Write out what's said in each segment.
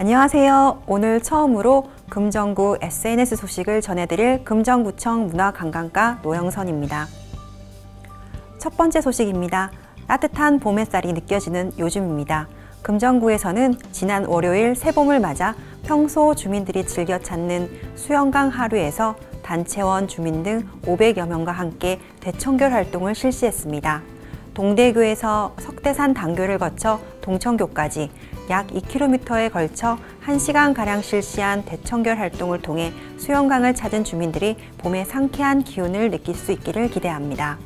안녕하세요. 오늘 처음으로 금정구 SNS 소식을 전해드릴 금정구청 문화관광과 노영선입니다. 첫 번째 소식입니다. 따뜻한 봄 햇살이 느껴지는 요즘입니다. 금정구에서는 지난 월요일 새봄을 맞아 평소 주민들이 즐겨 찾는 수영강 하루에서 단체원 주민 등 500여 명과 함께 대청결 활동을 실시했습니다. 동대교에서 석대산 단교를 거쳐 동천교까지 약 2km에 걸쳐 1시간가량 실시한 대청결 활동을 통해 수영강을 찾은 주민들이 봄의 상쾌한 기운을 느낄 수 있기를 기대합니다.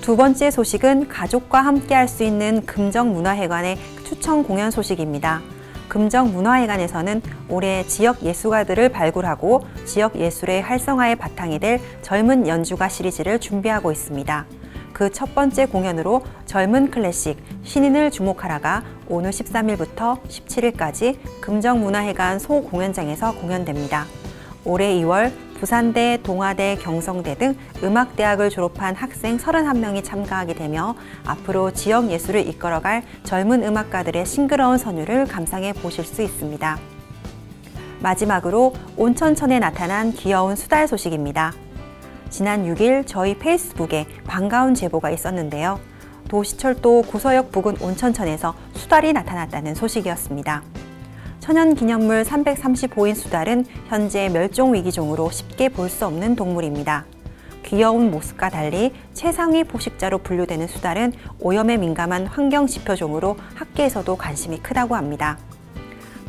두 번째 소식은 가족과 함께 할 수 있는 금정문화회관의 추천 공연 소식입니다. 금정문화회관에서는 올해 지역 예술가들을 발굴하고 지역 예술의 활성화의 바탕이 될 젊은 연주가 시리즈를 준비하고 있습니다. 그 첫 번째 공연으로 젊은 클래식 신인을 주목하라가 오늘 13일부터 17일까지 금정문화회관 소공연장에서 공연됩니다. 올해 2월 부산대, 동아대, 경성대 등 음악대학을 졸업한 학생 31명이 참가하게 되며 앞으로 지역 예술을 이끌어갈 젊은 음악가들의 싱그러운 선율을 감상해 보실 수 있습니다. 마지막으로 온천천에 나타난 귀여운 수달 소식입니다. 지난 6일 저희 페이스북에 반가운 제보가 있었는데요. 도시철도 구서역 부근 온천천에서 수달이 나타났다는 소식이었습니다. 천연기념물 335인 수달은 현재 멸종위기종으로 쉽게 볼 수 없는 동물입니다. 귀여운 모습과 달리 최상위 포식자로 분류되는 수달은 오염에 민감한 환경지표종으로 학계에서도 관심이 크다고 합니다.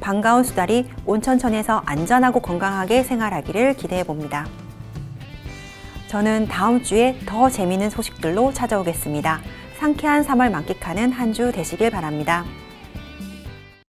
반가운 수달이 온천천에서 안전하고 건강하게 생활하기를 기대해 봅니다. 저는 다음 주에 더 재미있는 소식들로 찾아오겠습니다. 상쾌한 3월 만끽하는 한 주 되시길 바랍니다.